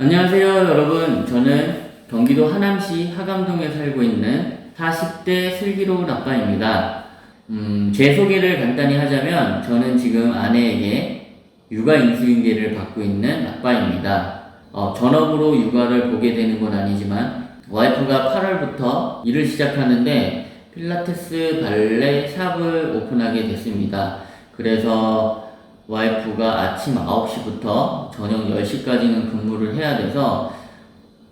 안녕하세요, 여러분. 저는 경기도 하남시 하감동에 살고 있는 40대 슬기로운 아빠입니다. 음, 제 소개를 간단히 하자면 저는 지금 아내에게 육아 인수인계를 받고 있는 아빠입니다. 어, 전업으로 육아를 보게 되는 건 아니지만 와이프가 8월부터 일을 시작하는데 필라테스 발레 샵을 오픈하게 됐습니다. 그래서 와이프가 아침 9시부터 저녁 10시까지는 근무를 해야 돼서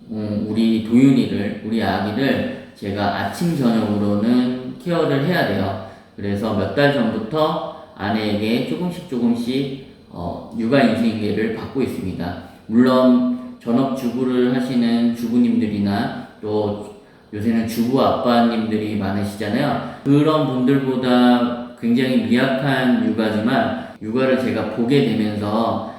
음, 우리 도윤이를 우리 아기를 제가 아침 저녁으로는 케어를 해야 돼요. 그래서 몇 달 전부터 아내에게 조금씩 조금씩 어, 육아 인수인계를 받고 있습니다. 물론 전업 주부를 하시는 주부님들이나 또 요새는 주부 아빠님들이 많으시잖아요. 그런 분들보다 굉장히 미약한 육아지만 육아를 제가 보게 되면서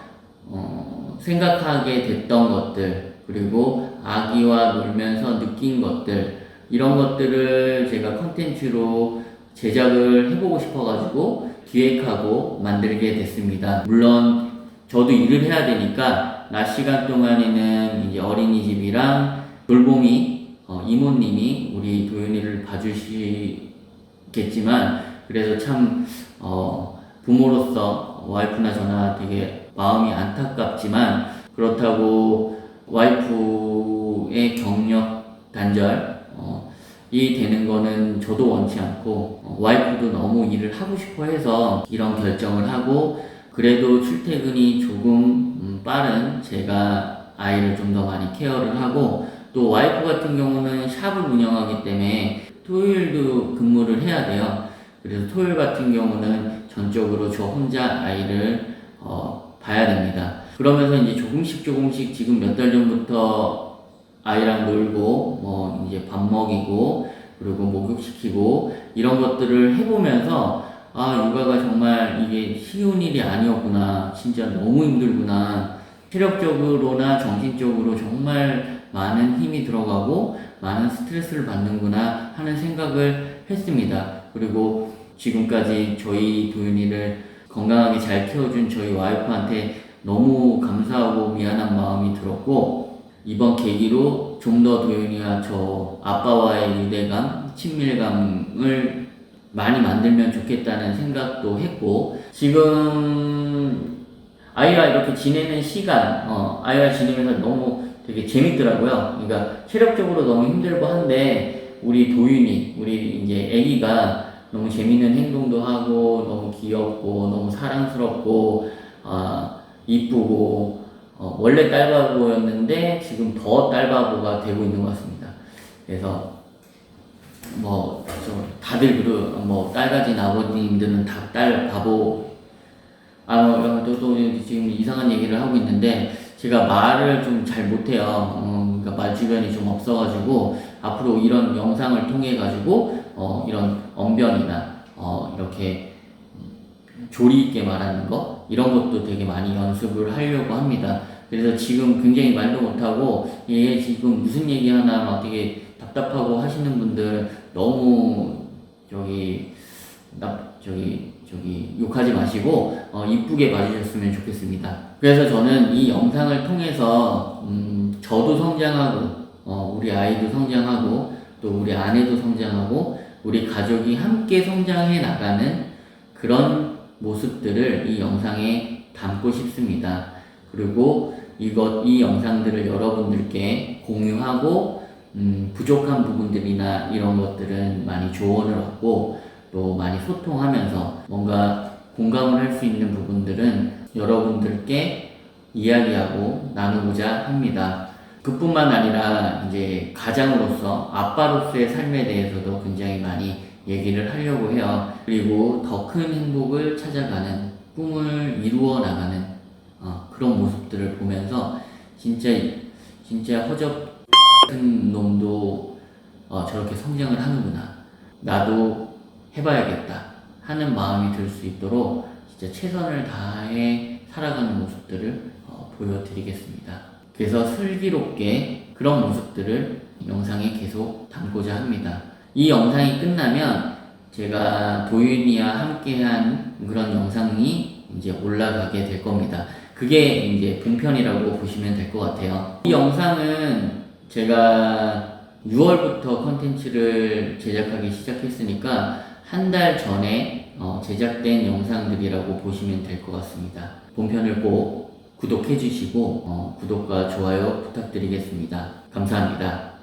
어, 생각하게 됐던 것들 그리고 아기와 놀면서 느낀 것들 이런 것들을 제가 컨텐츠로 제작을 해보고 싶어가지고 기획하고 만들게 됐습니다. 물론 저도 일을 해야 되니까 낮 시간 동안에는 이제 어린이집이랑 돌봄이 어, 이모님이 우리 도윤이를 봐주시겠지만 그래서 참 어, 부모로서 와이프나 저나 되게 마음이 안타깝지만 그렇다고 와이프의 경력 단절 어, 이 되는 거는 저도 원치 않고 어, 와이프도 너무 일을 하고 싶어 해서 이런 결정을 하고 그래도 출퇴근이 조금 음, 빠른 제가 아이를 좀 더 많이 케어를 하고 또 와이프 같은 경우는 샵을 운영하기 때문에 토요일도 근무를 해야 돼요. 그래서 토요일 같은 경우는 전적으로 저 혼자 아이를 어, 봐야 됩니다. 그러면서 이제 조금씩 조금씩 지금 몇 달 전부터 아이랑 놀고 뭐 이제 밥 먹이고 그리고 목욕시키고 이런 것들을 해보면서 아 육아가 정말 이게 쉬운 일이 아니었구나 진짜 너무 힘들구나 체력적으로나 정신적으로 정말 많은 힘이 들어가고 많은 스트레스를 받는구나 하는 생각을 했습니다. 그리고 지금까지 저희 도윤이를 건강하게 잘 키워준 저희 와이프한테 너무 감사하고 미안한 마음이 들었고 이번 계기로 좀 더 도윤이와 저 아빠와의 유대감, 친밀감을 많이 만들면 좋겠다는 생각도 했고 지금 아이와 이렇게 지내는 시간, 어, 아이와 지내면서 너무 되게 재밌더라고요. 그러니까 체력적으로 너무 힘들고 한데 우리 도윤이, 우리 이제 아기가 너무 재밌는 행동도 하고 너무 귀엽고 너무 사랑스럽고 아 이쁘고 어, 원래 딸바보였는데 지금 더 딸바보가 되고 있는 것 같습니다. 그래서 뭐, 저, 다들 그러, 뭐, 딸 가진 아버님들은 다 딸 바보, 아, 뭐, 또, 또, 지금 이상한 얘기를 하고 있는데, 제가 말을 좀 잘 못해요. 어, 그러니까 말 주변이 좀 없어가지고, 앞으로 이런 영상을 통해 가지고, 어, 이런 언변이나, 어, 이렇게, 음, 조리 있게 말하는 거, 이런 것도 되게 많이 연습을 하려고 합니다. 그래서 지금 굉장히 말도 못하고, 얘 지금 무슨 얘기 하나 막 되게 답답하고 하시는 분들 너무 저기 나 저기 저기 욕하지 마시고 어, 이쁘게 봐주셨으면 좋겠습니다. 그래서 저는 이 영상을 통해서 음, 저도 성장하고 어, 우리 아이도 성장하고 또 우리 아내도 성장하고 우리 가족이 함께 성장해 나가는 그런 모습들을 이 영상에 담고 싶습니다. 그리고 이것 이 영상들을 여러분들께 공유하고 음, 부족한 부분들이나 이런 것들은 많이 조언을 얻고 또 많이 소통하면서 뭔가 공감을 할 수 있는 부분들은 여러분들께 이야기하고 나누고자 합니다. 그뿐만 아니라 이제 가장으로서 아빠로서의 삶에 대해서도 굉장히 많이 얘기를 하려고 해요. 그리고 더 큰 행복을 찾아가는 꿈을 이루어 나가는 어, 그런 모습들을 보면서 진짜 진짜 허접 같은 놈도 어, 저렇게 성장을 하는구나. 나도 해봐야겠다 하는 마음이 들 수 있도록 진짜 최선을 다해 살아가는 모습들을 어, 보여드리겠습니다. 그래서 슬기롭게 그런 모습들을 영상에 계속 담고자 합니다. 이 영상이 끝나면 제가 도윤이와 함께한 그런 영상이 이제 올라가게 될 겁니다. 그게 이제 본편이라고 보시면 될 것 같아요. 이 영상은 제가 6월부터 컨텐츠를 제작하기 시작했으니까 한 달 전에 어, 제작된 영상들이라고 보시면 될 것 같습니다. 본편을 꼭 구독해 주시고 어, 구독과 좋아요 부탁드리겠습니다. 감사합니다.